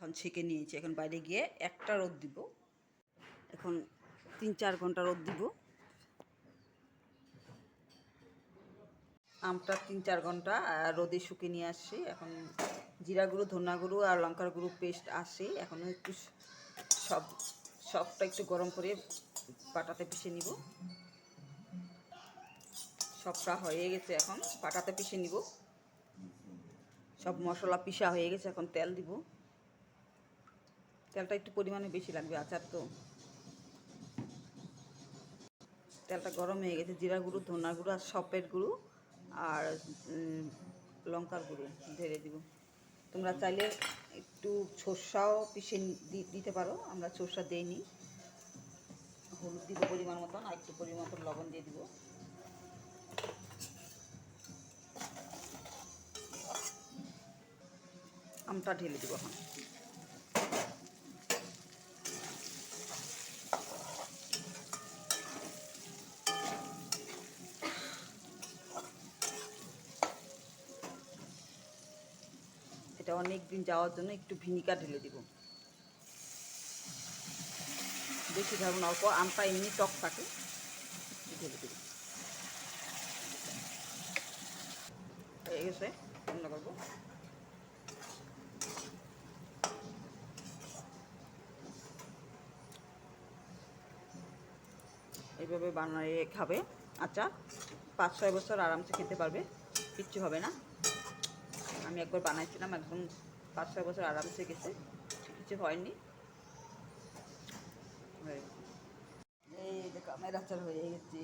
এখন ছেঁকে নিয়েছি। এখন বাইরে গিয়ে একটা রোদ দিব। এখন তিন চার ঘণ্টা রোদ দিব। আমটা তিন চার ঘণ্টা রোদে শুকিয়ে নিয়ে আসছি। এখন জিরা গুঁড়ো ধনা গুঁড়ো আর লঙ্কার গুঁড়ো পেস্ট আসে এখন একটু সব, সবটা একটু গরম করে পাটাতে পিষে নিব। সবটা হয়ে গেছে এখন। পাটাতে পিষে নিব। সব মশলা পিষা হয়ে গেছে। এখন তেল দিব। তেলটা একটু পরিমাণে বেশি লাগবে, আচার তো। তেলটা গরম হয়ে গেছে, জিরা গুঁড়ো, ধনা গুঁড়ো আর সপের গুঁড়ো আর লঙ্কার গুঁড়ো ঢেলে দিব। তোমরা চাইলে একটু সর্ষাও পিষে দিতে পারো, আমরা সর্ষা দেইনি হলুদ দিব পরিমাণ মতন, আর একটু পরিমাণ মতন লবণ দিয়ে দিব। আমটা ঢেলে দিব এখন। এটা অনেক দিন যাওয়ার জন্য একটু ভিনিগার ঢেলে দিব। বেশি ঢালবো না, অল্প আমটা এমনি টক থাকে, ঢেলে দিব। হয়ে গেছে, রান্না করব। এইভাবে বানিয়ে খাবে আচ্ছা পাঁচ ছয় বছর আরামসে খেতে পারবে, কিচ্ছু হবে না। আমি একবার বানাইছিলাম, একদম পাঁচ, ছয় বছর আরামসে গেছে। কিছু হয়নি। হয়ে। এই দেখো আমার আচার হয়ে গেছে।